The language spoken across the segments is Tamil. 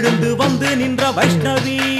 எழுந்து வந்து நின்ற வைஷ்ணவி.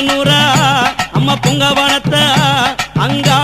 மேல்மலையனூரா அம்மா பொங்கவனத்த அங்கா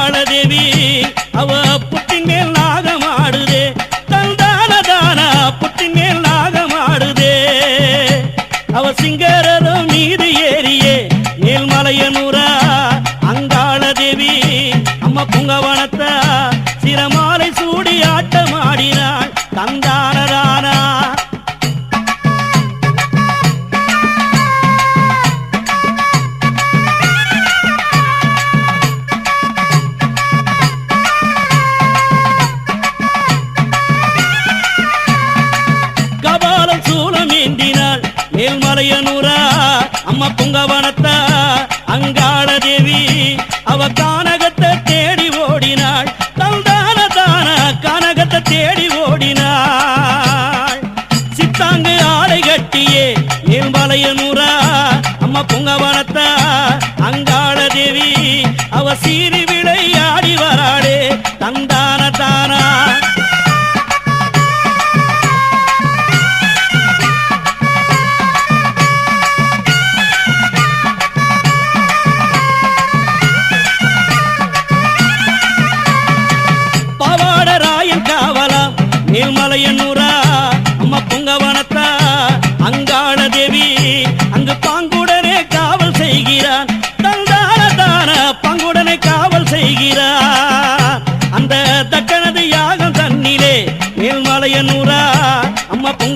அவ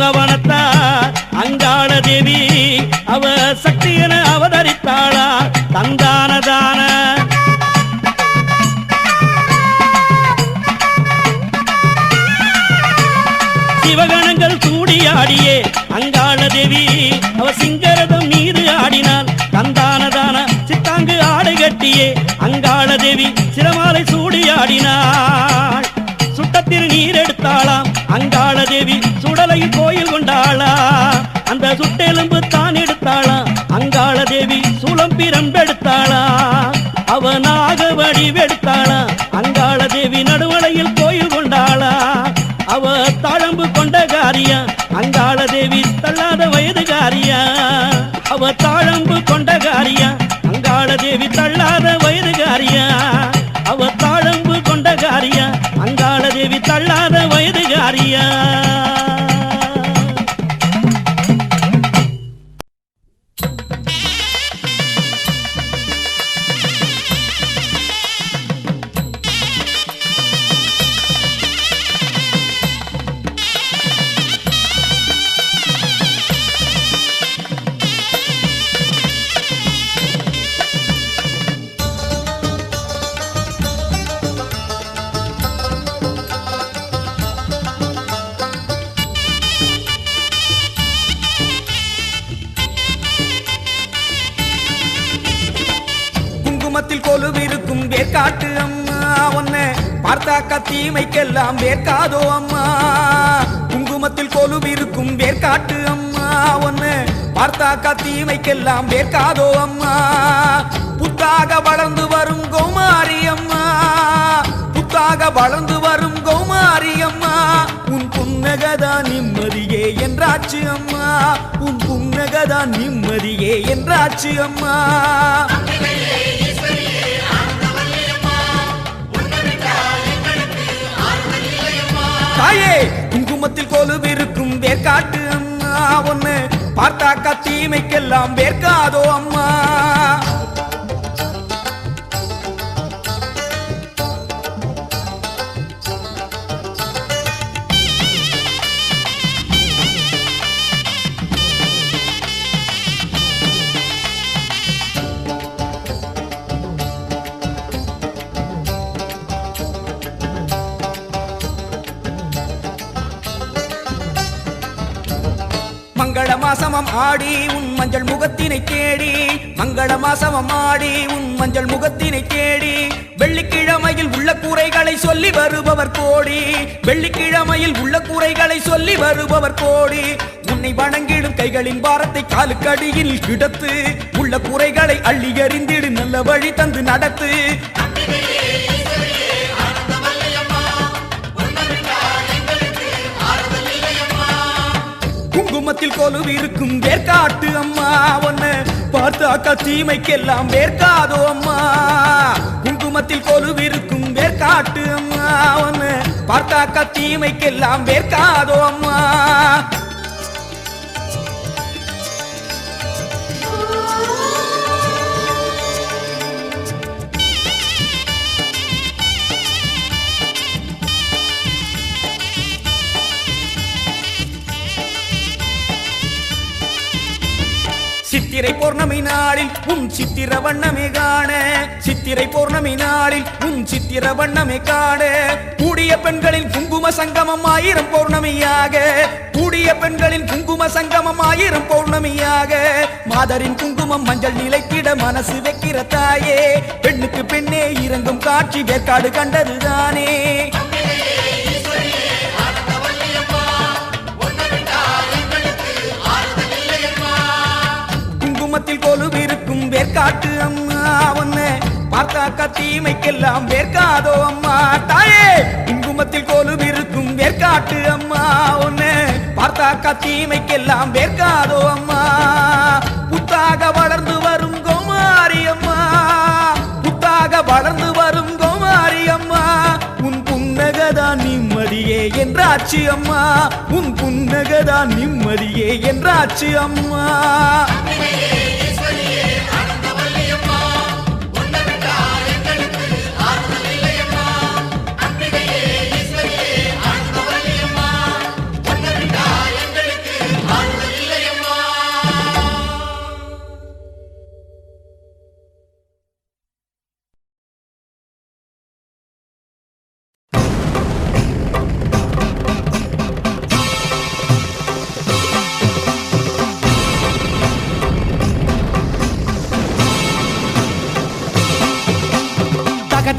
அம்மா அங்காள தேவி அவ சக்தி என அவதரித்தாளா? தந்தான தான. சிவகணங்கள் கூடியாடியே அங்காள தேவி அவ சிங்கரதம் மீது ஆடினாள். தந்தானதான சித்தாங்கு ஆடை கட்டியே அங்காள தேவி சிரமாலை சூடியாடினாள் சுட்டத்தில் நீர் எடுத்தாளாம். அங்காள தேவி சுடலை கோயில் கொண்டாளா? அந்த சுட்டெலும்பு தான் எடுத்தாளா? அங்காள தேவி சூலம் பிரம்பெடுத்தாளா அவனாக வடிவெடுத்தாளா அங்காள தேவி நடுவலையில் கோயில் கொண்டாளா? அவ தாழம்பு கொண்ட காரியா? அங்காள தேவி தள்ளாத வயது காரியா? அவ தாழம்பு கொண்ட காரியா? எல்லாம் வேர்க்காதோ அம்மா? குங்குமத்தில் கொலுவிருக்கும் வேர்க்காட்டு அம்மா. ஒன்னு பார்த்தாக்கா தீமைக்கெல்லாம் வேர்க்காதோ அம்மா? புத்தாக வளர்ந்து வரும் கௌமாரி அம்மா. புத்தாக வளர்ந்து வரும் கௌமாரி அம்மா. உன் புன்னகதான் நிம்மதியே என்றாச்சு அம்மா. உன் புன்னகதான் நிம்மதியே என்றாச்சு அம்மா. தாயே குங்குமத்தில் கொலுவிருக்கும் வேர்க்காட்டு அம்மா. ஒண்ணு பார்த்தாக்கா தீமைக்கெல்லாம் வேர்க்காதோ அம்மா. மாசமம் ஆடி உன் மஞ்சள் முகத்தினை தேடி மங்கள மாசமம் ஆடி உன் மஞ்சள் முகத்தினை தேடி வெள்ளிக்கிழமையில் உள்ள கூரைகளை சொல்லி வருபவர் கோடி வெள்ளிக்கிழமையில் உள்ள கூரைகளை சொல்லி வருபவர் கோடி. உன்னை வணங்கிடும் கைகளின் பாரத்தை காலுக்கடியில் கிடத்து உள்ள குறைகளை அள்ளி எறிந்திடு நல்ல வழி தந்து நடத்து. குங்குமத்தில் கொலுவிருக்கும் வேர்க்காட்டு அம்மா. ஒன்னு பார்த்தாக்கா தீமைக்கெல்லாம் வேர்க்காதோ அம்மா. குங்குமத்தில் கொலுவிருக்கும் வேர்க்காட்டு அம்மா. ஒன்னு பார்த்தாக்கா தீமைக்கெல்லாம் வேர்க்காதோ அம்மா. சித்திர வண்ணமே காண. சித்திரை பௌர்ணமி நாளில் உன் சித்திர வண்ணமே காண. கூடிய பெண்களின் குங்கும சங்கமம் ஆயிரம் பௌர்ணமியாக. கூடிய பெண்களின் குங்கும சங்கமம் ஆயிரம் பௌர்ணமியாக. மாதரின் குங்குமம் மஞ்சள் நிலைக்கிட மனசு வைக்கிற தாயே. பெண்ணுக்கு பெண்ணே இறங்கும் காட்சி வேற்காடு கண்டதுதானே. குங்குமத்தில் கொலுவிருக்கும் வேர்க்காட்டு அம்மா ஒன்னு பார்த்தாக்கா தீமைக்கெல்லாம் வேர்க்காதோ அம்மா. தாயே குங்குமத்தில் கோலும் இருக்கும் வேர்க்காட்டு அம்மா ஒன்னு பார்த்தாக்கா தீமைக்கெல்லாம் வேர்க்காதோ அம்மா. புத்தாக வளர்ந்து வரும் கோமாரி அம்மா. புத்தாக வளர்ந்து வரும் கோமாரி அம்மா. உன் புன்னகதான் நிம்மதியே என்றாச்சு அம்மா. உன் புன்னகதான் நிம்மதியே என்றாச்சு அம்மா.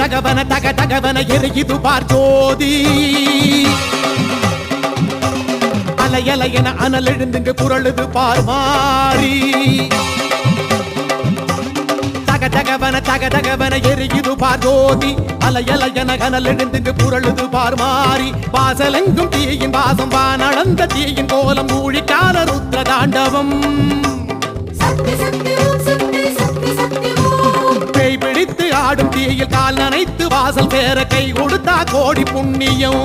தகவன தக தகவன எரியுது பார் ஜோதி. அலையலையன அனல் எழுந்துங்க குரலுது பார் மாறி. தக தகவன தக தகவன எரியுது பார் ஜோதி. அலையலையன அனல் எழுந்துங்க குரலுது பார் மாறி. வாசலெங்கும் தீயின் வாசம் நடந்த தீயின் கோலம் மூழிக்கால ருத்ர தாண்டவம். சக்தி சக்தி பேய் ஆடும் தீயில் கால் நனைத்து வாசல் சேர கை கொடுத்தா கோடி புண்ணியம்.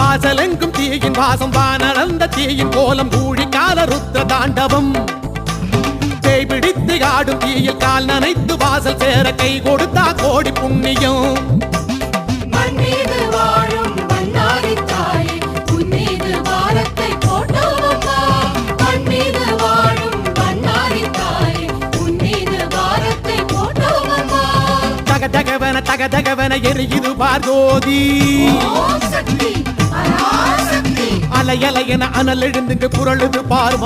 வாசலெங்கும் தீயின் வாசம் வானளந்த தீயின் கோலம் கூழி கால ருத்ர தாண்டவம். பேய் பிடித்து ஆடும் தீயில் கால் நனைத்து வாசல் சேர கை கொடுத்தா கோடி புண்ணியம். தகவன தக தகவன எரியுது பராசக்தி அலையலையன அனல் எழுந்துங்க குரலுது பார்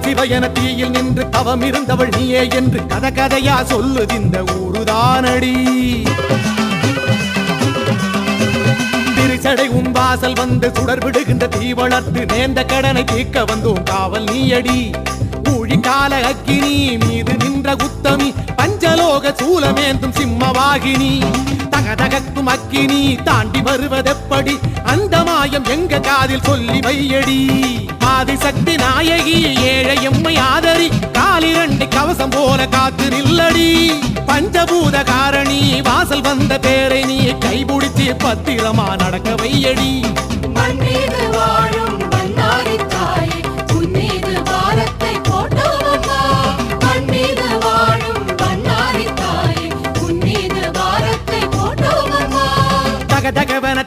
சிவ என தீயில் நின்று தவம் இருந்தவள் நீயே என்று கத கதையா சொல்லுதிந்த ஊருதானடி. திருச்சடை உன் வாசல் வந்து சுடர் விடுகின்ற தீ வளர்த்து நேர்ந்த கடனை தீர்க்க வந்தோம் காவல் நீயடி. ஊழி அக்கினி மீது நின்ற உத்தமி பஞ்சலோக சூலமேந்தும் சிம்மவாகினி. தகதகக்கும் அக்கினி தாண்டி வருவதெப்படி? அந்த மாயம் எங்க காதில் சொல்லி வையடி? ஆதிசக்தி நாயகி ஏழை எம்மை ஆதரி காலிரண்டு கவசம் போல காத்து நில்லடி. பஞ்சபூத காரணி வாசல் வந்த பேரை நீ கைபிடிச்சு பத்திரமா நடக்க வையடி. மண்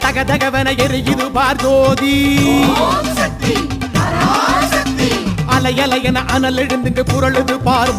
தகவன தக தகவன எரியுது பராசக்தி அலையலையன அனல் எழுந்துங்க குரலுது பார்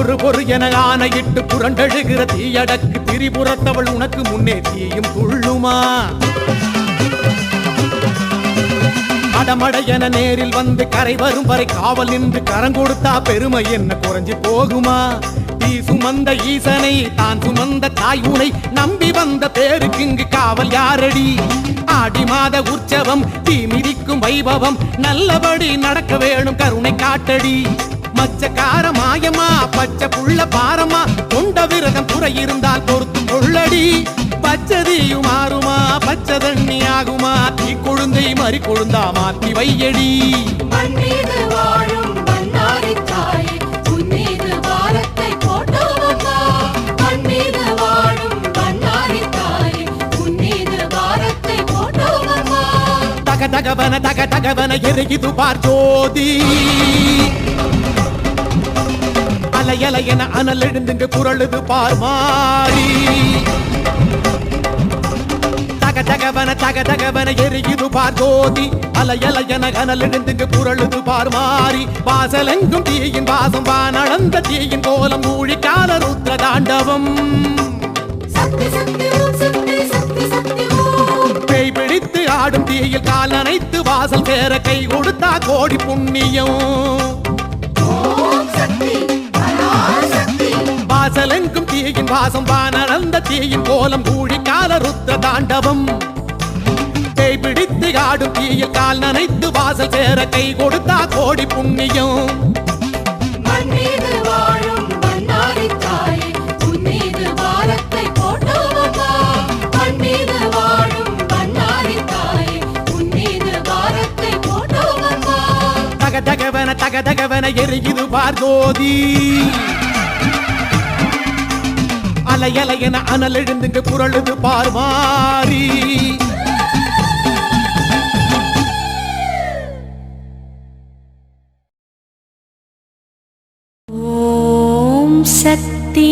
பொறு பொறு என ஆணையிட்டு புரண்டழுகிற தீயடக்கு திரிபுறத்தவள் உனக்கு முன்னே தீயும் துள்ளுமா? அடமட என நேரில் வந்து கரை வரும் வரை காவல் நின்று கரங்கொடுத்தா பெருமை என்ன குறைஞ்சு போகுமா? தீ சுமந்த ஈசனை தான் சுமந்த தாய் உனை நம்பி வந்த பேருக்கு இங்கு காவல் யாரடி? ஆடி மாத உற்சவம் தீ மிதிக்கும் வைபவம் நல்லபடி நடக்க வேணும் கருணை காட்டடி. மச்சக்காரம் மாயமா பச்சை புள்ள பாரமா கொண்ட விரதம் குறை இருந்தால் பொறுத்து கொள்ளடி. பச்சதியும் மாறுமா பச்சை தண்ணி ஆகுமா தீ கொழுந்தை மறி கொழுந்தா மாத்தி வையடி. தக தகவன தக தகவன எருகிது பார் ஜோதி. அலையல என அனல் எழுந்துங்க குரழுது பார் மாறி தக தகவன தக தகவன எரியுது பார் ஜோதி அலையல என அனல் எழுந்துங்க குரழுது பார் மாறி வாசலெங்கும் தீயின் வாசம் வானளந்த தீயின் கோலம் ஊழிக்கால ருத்ர தாண்டவம். பேய் பிடித்து ஆடும் தீயில் கால் நனைத்து வாசல் சேர கை கொடுத்தா கோடி புண்ணியம். சக்தி. வாசலெங்கும் தீயின் வாசம் வானளந்த தீயின் கோலம் கூழி கால ருத்ர தாண்டவம். கை பிடித்து ஆடும் தீயில் கால் நனைத்து வாசல் சேர கை கொடுத்தா கோடி புண்ணியம். தகதகவன எரியுது பார்கோதி அலையலை என அனல் எழுந்துங்க புரளுது பார்வாரி ஓம் சக்தி